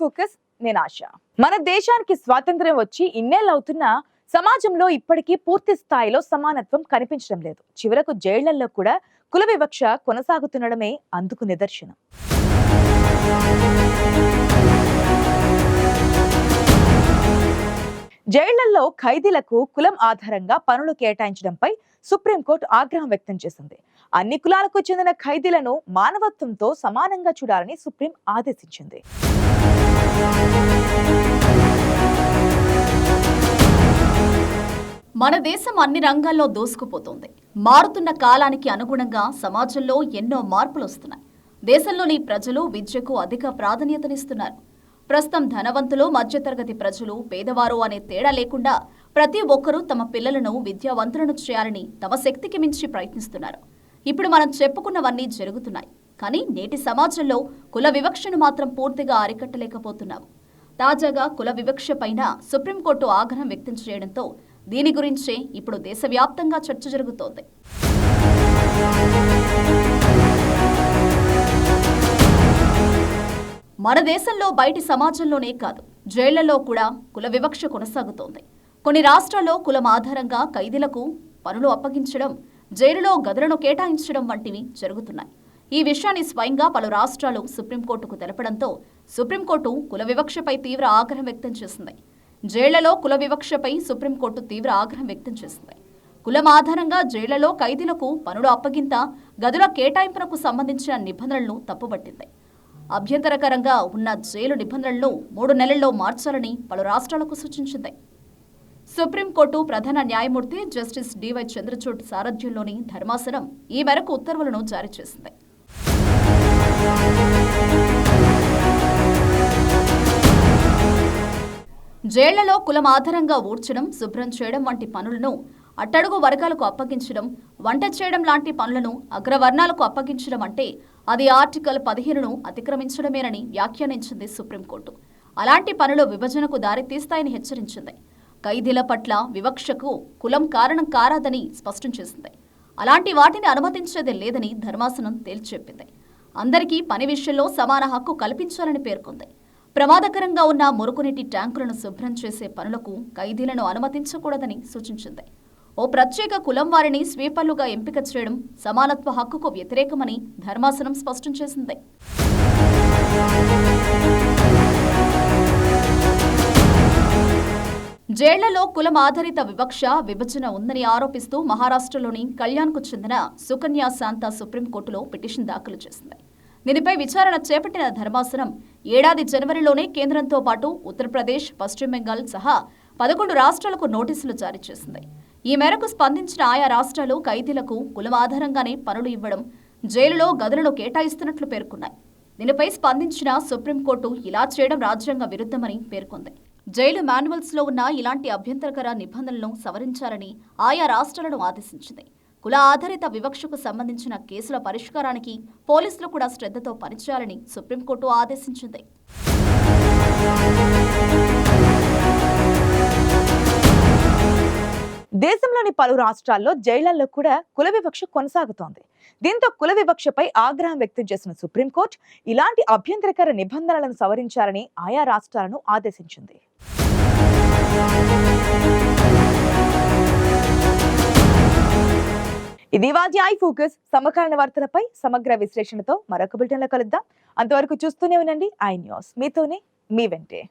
Focus నేను ఆశ. మన దేశానికి స్వాతంత్ర్యం వచ్చి ఇన్నేళ్ళవుతున్నా సమాజంలో ఇప్పటికీ పూర్తి స్థాయిలో సమానత్వం కనిపించడం లేదు. చివరకు జైళ్ళలో కూడా కుల వివక్ష కొనసాగుతుండడమే అందుకు నిదర్శనం. జైళ్ళలో ఖైదీలకు కులం ఆధారంగా పనులు కేటాయించడంపై సుప్రీంకోర్టు ఆగ్రహం వ్యక్తం చేసింది. అన్ని కులాలకు చెందిన ఖైదీలను మానవత్వంతో సమానంగా చూడాలని సుప్రీం ఆదేశించింది. మన దేశం అన్ని రంగాల్లో దూసుకుపోతుంది. మారుతున్న కాలానికి అనుగుణంగా సమాజంలో ఎన్నో మార్పులు వస్తున్నాయి. దేశంలోని ప్రజలు విద్యకు అధిక ప్రాధాన్యతనిస్తున్నారు. ప్రస్తుతం ధనవంతులు మధ్యతరగతి ప్రజలు పేదవారు అనే తేడా లేకుండా ప్రతి ఒక్కరూ తమ పిల్లలను విద్యావంతులను చేయాలని తమ శక్తికి మించి ప్రయత్నిస్తున్నారు. ఇప్పుడు మనం చెప్పుకున్నవన్నీ జరుగుతున్నాయి. కానీ నేటి సమాజంలో కుల వివక్షను మాత్రం పూర్తిగా అరికట్టలేకపోతున్నాము తాజాగా కుల వివక్ష పైన సుప్రీంకోర్టు ఆగ్రహం వ్యక్తం చేయడంతో దీని గురించే ఇప్పుడు దేశవ్యాప్తంగా చర్చ జరుగుతోంది. మన దేశంలో బయటి సమాజంలోనే కాదు జైళ్ళలో కూడా కుల వివక్ష కొనసాగుతోంది. కొన్ని రాష్ట్రాల్లో కులం ఆధారంగా ఖైదీలకు పనులు అప్పగించడం జైలులో గదులను కేటాయించడం వంటివి జరుగుతున్నాయి. ఈ విషయాన్ని స్వయంగా పలు రాష్ట్రాలు సుప్రీంకోర్టుకు తెలపడంతో సుప్రీంకోర్టు కుల వివక్షపై తీవ్ర ఆగ్రహం వ్యక్తం చేసింది. జైళ్ళలో కుల వివక్షపై సుప్రీంకోర్టు తీవ్ర ఆగ్రహం వ్యక్తం చేసింది. కులం ఆధారంగా జైళ్ళలో ఖైదీలకు పనులు అప్పగింత గదుల కేటాయింపునకు సంబంధించిన నిబంధనలను తప్పుపట్టింది. అభ్యంతరకరంగా ఉన్న జైలు నిబంధనలను మూడు నెలల్లో మార్చాలని పలు రాష్ట్రాలకు సూచించింది. సుప్రీంకోర్టు ప్రధాన న్యాయమూర్తి జస్టిస్ డివై చంద్రచూడ్ సారథ్యంలోని ధర్మాసనం ఈ మేరకు ఉత్తర్వులను జారీ చేసింది. జైళ్ళలో కులం ఆధారంగా ఊడ్చడం శుభ్రం చేయడం వంటి పనులను అట్టడుగు వర్గాలకు అప్పగించడం వంట చేయడం లాంటి పనులను అగ్రవర్ణాలకు అప్పగించడం అంటే అది ఆర్టికల్ పదిహేనును అతిక్రమించడమేనని వ్యాఖ్యానించింది సుప్రీంకోర్టు. అలాంటి పనులు విభజనకు దారితీస్తాయని హెచ్చరించింది. ఖైదీల పట్ల వివక్షకు కులం కారణం కారాదని స్పష్టం చేసింది. అలాంటి వాటిని అనుమతించేది లేదని ధర్మాసనం తేల్చెప్పింది అందరికీ పని విషయంలో సమాన హక్కు కల్పించాలని పేర్కొంది. ప్రమాదకరంగా ఉన్న మురుగునీటి ట్యాంకులను శుభ్రం చేసే పనులకు ఖైదీలను అనుమతించకూడదని సూచించింది. ఓ ప్రత్యేక కులం వారిని స్వీపర్లుగా ఎంపిక చేయడం సమానత్వ హక్కుకు వ్యతిరేకమని ధర్మాసనం స్పష్టం చేసింది. జైళ్ళలో కులం ఆధారిత వివక్ష విభజన ఉందని ఆరోపిస్తూ మహారాష్ట్రలోని కళ్యాణ్కు చెందిన సుకన్య శాంత సుప్రీంకోర్టులో పిటిషన్ దాఖలు చేసింది. దీనిపై విచారణ చేపట్టిన ధర్మాసనం ఏడాది జనవరిలోనే కేంద్రంతో పాటు ఉత్తరప్రదేశ్ పశ్చిమ బెంగాల్ సహా పదకొండు రాష్ట్రాలకు నోటీసులు జారీ చేసింది. ఈ మేరకు స్పందించిన ఆయా రాష్ట్రాలు ఖైదీలకు కులం ఆధారంగానే పనులు ఇవ్వడం జైలులో గదులను కేటాయిస్తున్నట్లు పేర్కొన్నాయి. దీనిపై స్పందించిన సుప్రీంకోర్టు ఇలా చేయడం రాజ్యాంగ విరుద్ధమని పేర్కొంది. జైలు మాన్యువల్స్లో ఉన్న ఇలాంటి అభ్యంతరకర నిబంధనలను సవరించాలని ఆయా రాష్ట్రాలను ఆదేశించింది. కుల ఆధారిత వివక్షకు సంబంధించిన కేసుల పరిష్కారానికి పోలీసులు కూడా శ్రద్ధతో పనిచేయాలని సుప్రీంకోర్టు ఆదేశించింది. దేశంలోని పలు రాష్ట్రాల్లో జైళ్ళలో కూడా కుల వివక్ష కొనసాగుతోంది. దీంతో కుల వివక్షపై ఆగ్రహం వ్యక్తం చేసిన సుప్రీంకోర్టు ఇలాంటి అభ్యంతరకర నిబంధనలను సవరించాలని ఆయా రాష్ట్రాలను ఆదేశించింది. ఇది వాటి ఐ ఫోకస్. సమకాలీన వార్తలపై సమగ్ర విశ్లేషణతో మరొక బులెటిన్లో కలుద్దాం. అంతవరకు చూస్తూనే ఉండండి. I News. మీతోనే మీ వెంటే.